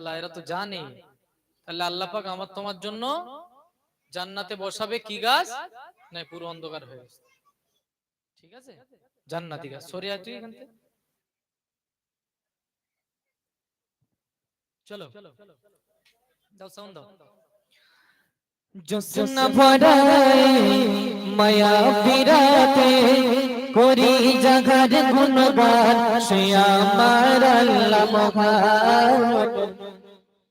আল্লাহ, এরা তো জানে। তাহলে আল্লাহ পাক আমার তোমার জন্য জান্নাতে বসাবে কি গাছ? না পুরো অন্ধকার হয়ে গেছে। ঠিক আছে? জান্নাতি গাছ। সরিয়া তুই এখান চলো। দাও সাউন্ড দাও। জোসন ভরাই মায়া বিরাতে করি জাগার গুণগান। সে আমার আল্লাহ মহান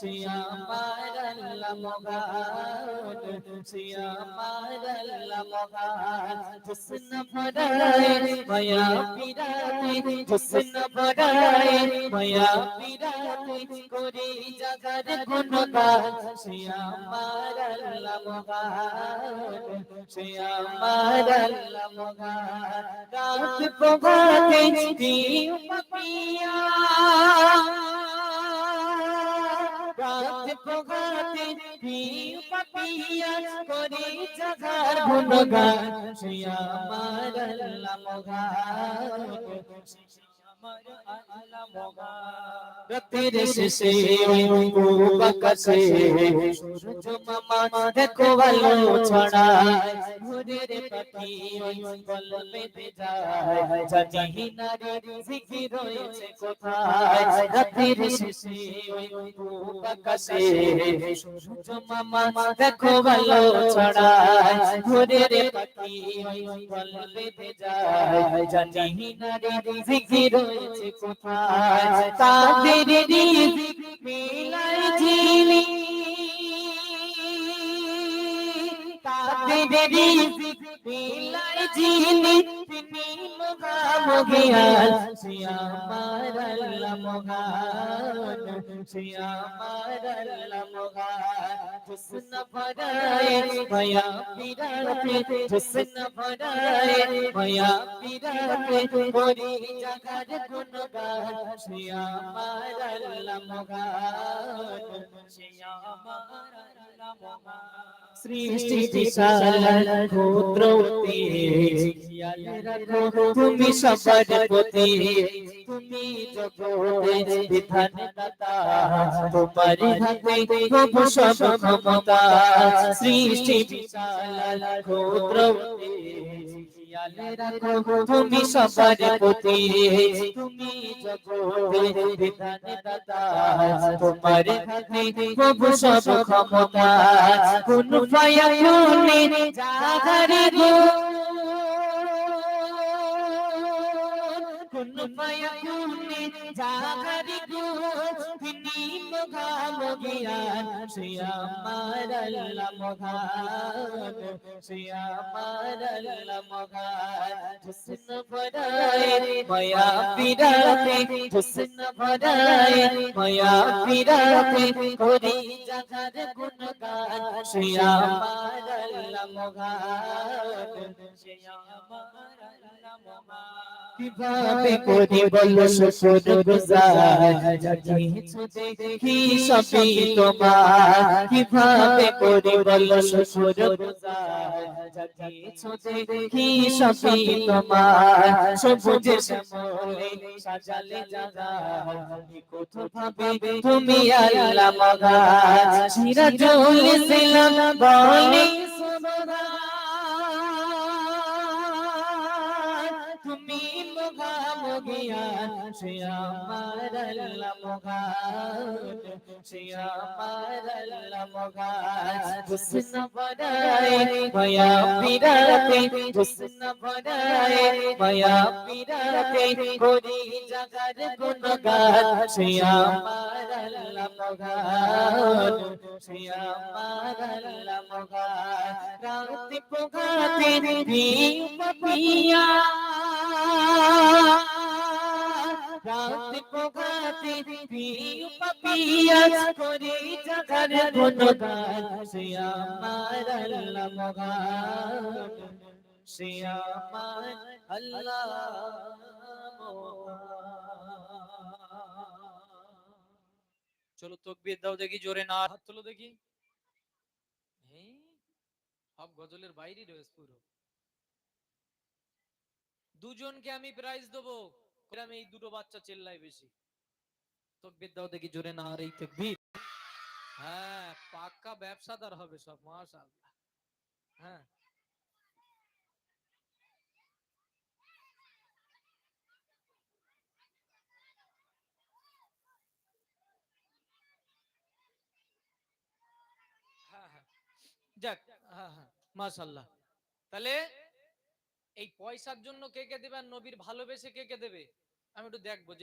সে আমার আল্লাহ মহান সে আমার আল্লাহ মহান জোসন ভরাই মায়া বিরাতে জোসন ভরাই মায়া বিরাতে করি জাগার গুণগান সে আমার আল্লাহ মহান সে আমার আল্লাহ মহান রাত প্রভাতে দিও পাপিয়া দিও পাপিয়া করি জাগার শেষে বাকাশে সূর্য মামা দেখো ভালো ছড়ায়। ভোরের পাখি ওই পেতে যায়। জানি না রে জিকির রয়েছে কোথায়? রাতের শেষে ওই বাকাশে সূর্য মামা দেখো ভালো ছড়ায়। ভোরের পাখি ওই পেতে যায়। জানি না রে জিকির রয়েছে কোথায়? তাদের রিজিক মুগান, সে আমার আল্লাহ মুগান। হুসন ভরায় মায়া পিরাতে হুসন ভরায় মায়া পিরাতে করি জাগার গুণগান। সে আমার আল্লাহ মুগান। সৃষ্টি ক্ষুদ্রতি তুমি সবার প্রতি। তুমি জগতে বিধান তোমার হাতে সব ক্ষমতা সৃষ্টি ক্ষুদ্রতি তুমি সবার প্রতি। তুমি বিধান দাতা, তোমার হাতে প্রভু সব ক্ষমতা কোন ফায়া কোনে জাগারে গো। কোন ফায়া কোনে জাগারে গো। তিনি মগামগিয়ান সে আমার আল্লাহ মগান সে আমার আল্লাহ মগান হুসন ভরায় মায়া পিরাতে হুসন ভরায় মায়া পিরাতে করি জাগার গুণগান। সে আমার আল্লাহ মগান সে আমার আল্লাহ মগান কীভাবে করি বলো শুকুর গুজার? দেখি সবই তোমার কীভাবে বলো সবই তোমার সবুজে সাজালে ভাবে তুমি আল্লাহ মগা সিরাজুল বলে তুমি মগামগিয়ান সে আমার আল্লাহ মগান সে আমার আল্লাহ মগান হুসন বড়াই মায়া পিরাতে, হুসন বড়াই মায়া পিরাতে, করি জাগার গুণগান সে আমার আল্লাহ মগান সে আমার আল্লাহ পোগাতে দিও পাপিয়া চলো তকবীর দাও দেখি জোরে না হাত তোলো দেখি। সব গজলের বাইরে রয়েছে পুরো। দুজনকে আমি প্রাইজ দেবো। আমি এই দুটো বাচ্চা চেল্লাই বেশি তকবির দাও দেখি জোরে না আর এই তকবির হ্যাঁ পাক্কা ব্যবসাদার হবে সব মাশাআল্লাহ হ্যাঁ হ্যাঁ হ্যাঁ যাক হ্যাঁ হ্যাঁ মাশাআল্লাহ তাহলে এই পয়সার জন্য কে কে দেবে আর নবীর ভালোবেসে কে কে দেবে? আমি একটু দেখব যে